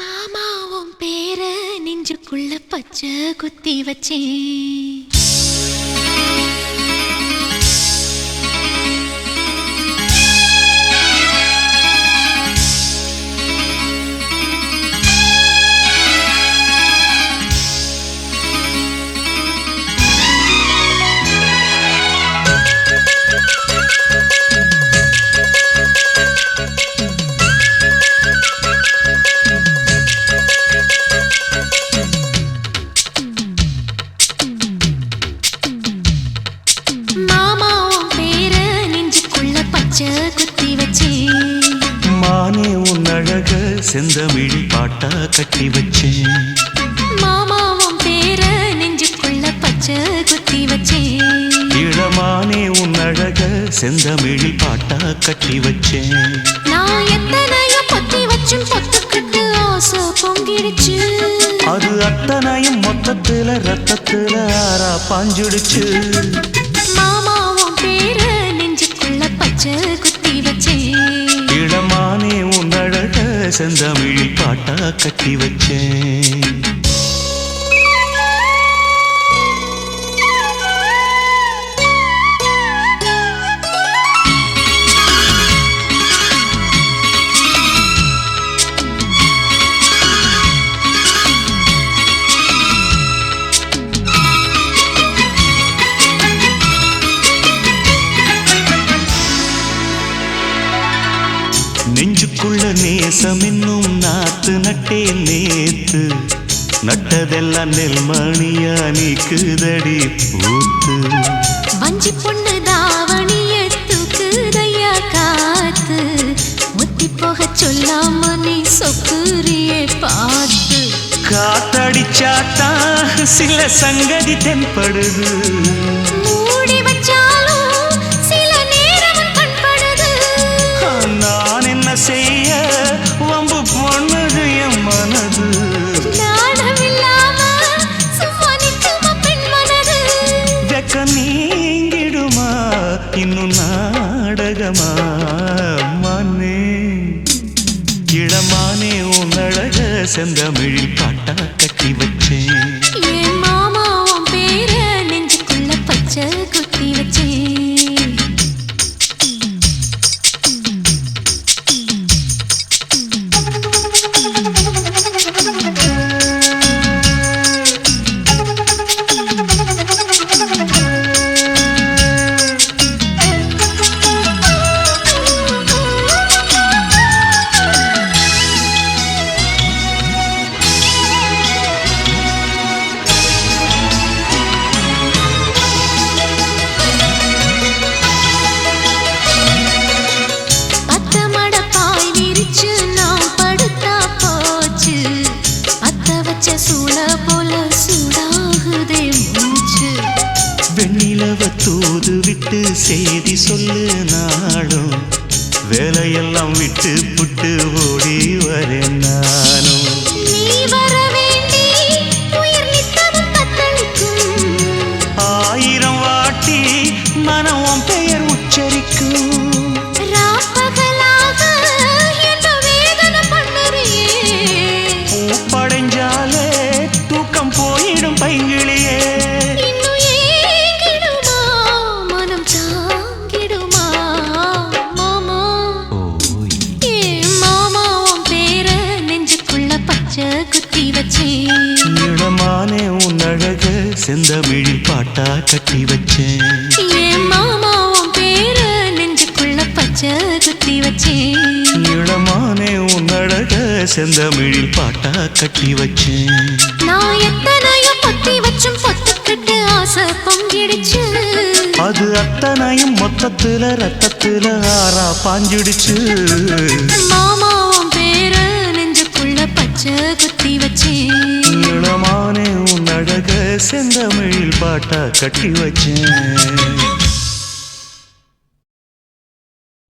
மாமாவும் பேர நெஞ்சுக்குள்ள பச்சை குத்தி வச்சேன். மாமாவும் பேர நெஞ்சுக்குள்ள பச்சை குத்தி வச்சேன் மானே உன் அழக செந்தமிழி பாட்டா கட்டி வச்சேன் மாமாவும் பேர நெஞ்சுக்குள்ள பச்சை குத்தி வச்சேன் இளமானே உன் அழக செந்தமிழி பாட்டா கட்டி வச்சேன் நான் எத்தனையோ பொத்தி வச்சும் பொத்துக்கிட்டு ஆசை பொங்கிடுச்சு. அது அத்தனையும் மொத்தத்துல ரத்தத்துல ஆறா பாஞ்சுடுச்சு. மாமாவும் பேர நெஞ்சுக்குள்ள பச்சை குத்தி வச்சேன் இளமானே உன் அழக செந்தமிழி பாட்டா கட்டி வச்சேன். நேசம் என்னும் நாத்து நட்டே நேத்து. நட்டதெல்லாம் நெல்மணியா நீக்குதடி பூத்து. வஞ்சி பொண்ணு தாவணிய தூக்குதையா காத்து. முத்தி போக சொல்லாம நீ சொக்குரியே பார்த்து. காத்தடிச்சாத்தா சில சங்கதி தென்படுது. நாடகமா மனே இளமானே உன் அழக செந்தமிழில் பாட்டா கட்டி வச்சேன் வெண்ணிலவ தூது விட்டு செய்தி சொல்லு நாளும். வேலையெல்லாம் விட்டு புட்டு ஓடி வரேன் நானும் கட்டி வச்சேன். ஏ மாமா உன் பேர நெஞ்சுக்குள்ள பச்சை குத்தி வச்சேன். இளமானே உன் அழக செந்தமிழில் பாட்டா கட்டி வச்சேன். நான் எத்தனையோ பொத்தி வச்சும் பொத்துக்கிட்டு ஆசை பொங்கிடுச்சு. அது அத்தனையும் மொத்தத்துல ரத்தத்துல ஆறா பாஞ்சிடுச்சு. மாமா உன் பேர நெஞ்சுக்குள்ள பச்சை குத்தி வச்சேன். செந்தமிழில் பாட்டா கட்டி வச்சேன்.